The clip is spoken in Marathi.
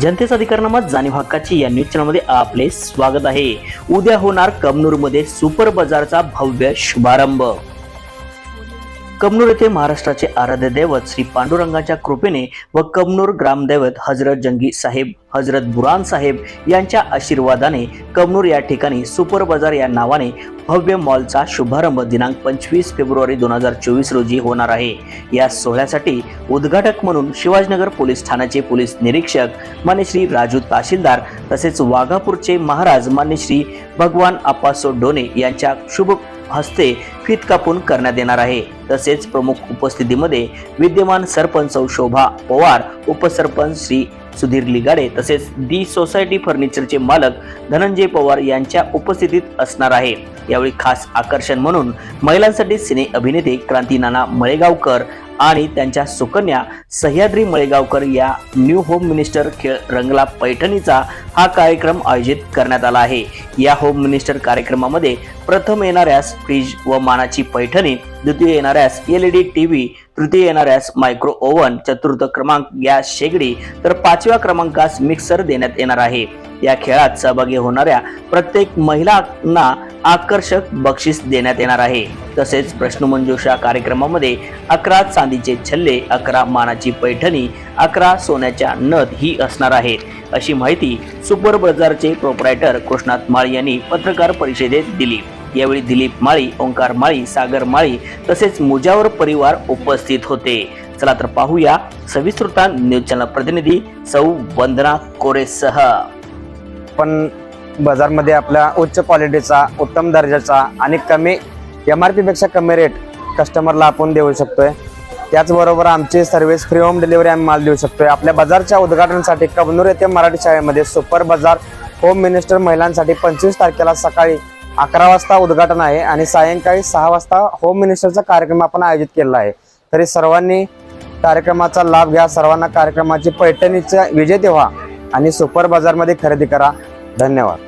जनतेचा अधिकारनामा जाणीव हक्काची या न्यूज चॅनलमध्ये आपले स्वागत आहे. उद्या होणार कमनूरमध्ये सुपर बाजारचा भव्य शुभारंभ. कमनूर येथे महाराष्ट्राचे आराध्य दैवत श्री पांडुरंगाच्या कृपेने व कमनूर ग्रामदैवत हजरत जंगी साहेब हजरत बुरान साहेब यांच्या आशीर्वादाने कमनूर या ठिकाणी सुपर बाजार या नावाने भव्य मॉलचा शुभारंभ दिनांक पंचवीस फेब्रुवारी दोन हजार चोवीस रोजी होणार आहे. या सोहळ्यासाठी उद्घाटक म्हणून शिवाजीनगर पोलीस ठाण्याचे पोलीस निरीक्षक मान्य श्री राजू तहसीलदार तसेच वाघापूरचे महाराज मान्य श्री भगवान आपासो डोने यांच्या शुभ हस्ते फीत कापून करण्यात येणार आहे. तसेच प्रमुख उपस्थितीमध्ये विद्यमान सरपंच शोभा पवार उपसरपंच श्री सुधीर लिगाडे तसेच दी सोसायटी फर्निचरचे मालक धनंजय पवार यांच्या उपस्थितीत असणार आहे. यावेळी खास आकर्षण म्हणून महिलांसाठी सिने अभिनेते क्रांती नाना मळेगावकर आणि त्यांच्या सुकन्या सह्याद्री मळेगावकर या न्यू होम मिनिस्टर खेळ रंगला पैठणीचा हा कार्यक्रम आयोजित करण्यात आला आहे. या होम मिनिस्टर कार्यक्रमामध्ये प्रथम येणाऱ्यास फ्रीज व मानाची पैठणी द्वितीय येणाऱ्यास L E D T V तृतीय येणाऱ्यास मायक्रो ओव्हन चतुर्थ क्रमांक गॅस शेगडी तर पाचव्या क्रमांकास मिक्सर देण्यात येणार आहे. या खेळात सहभागी होणाऱ्या प्रत्येक महिलांना आकर्षक बक्षीस देण्यात येणार आहे. तसेच प्रश्नमंजुषा कार्यक्रमामध्ये अकरा चांदीचे छल्ले अकरा मानाची पैठणी अकरा सोन्याच्या नथ ही असणार आहेत. अशी माहिती सुपर बाजारचे प्रोपरायटर कृष्णात माळी यांनी पत्रकार परिषदेत दिली. यावेळी दिलीप माळी ओंकार माळी सागर माळी तसेच मुजावर परिवार उपस्थित होते. चला तर पाहूया सविस्तृता न्यूज चॅनल प्रतिनिधी सौ वंदना कोरेसह. पण बाजारमध्ये आपल्या उच्च क्वालिटीचा उत्तम दर्जाचा आणि कमी एम आर पीपेक्षा कमी रेट कस्टमरला आपण देऊ शकतोय. त्याचबरोबर आमची सर्व्हिस फ्री होम डिलिव्हरी आम्ही माल देऊ शकतोय. आपल्या बाजारच्या उद्घाटनासाठी कबनूर येथे मराठी शाळेमध्ये सुपर बाजार होम मिनिस्टर महिलांसाठी पंचवीस तारखेला सकाळी अकरा वाजता उद्घाटन आहे आणि सायंकाळी सहा वाजता होम मिनिस्टरचा कार्यक्रम आपण आयोजित केलेला आहे. तरी सर्वांनी कार्यक्रमाचा लाभ घ्या सर्वांना कार्यक्रमाची पैठणीचा विजेते व्हा आणि सुपर बाजारमध्ये खरेदी करा. धन्यवाद.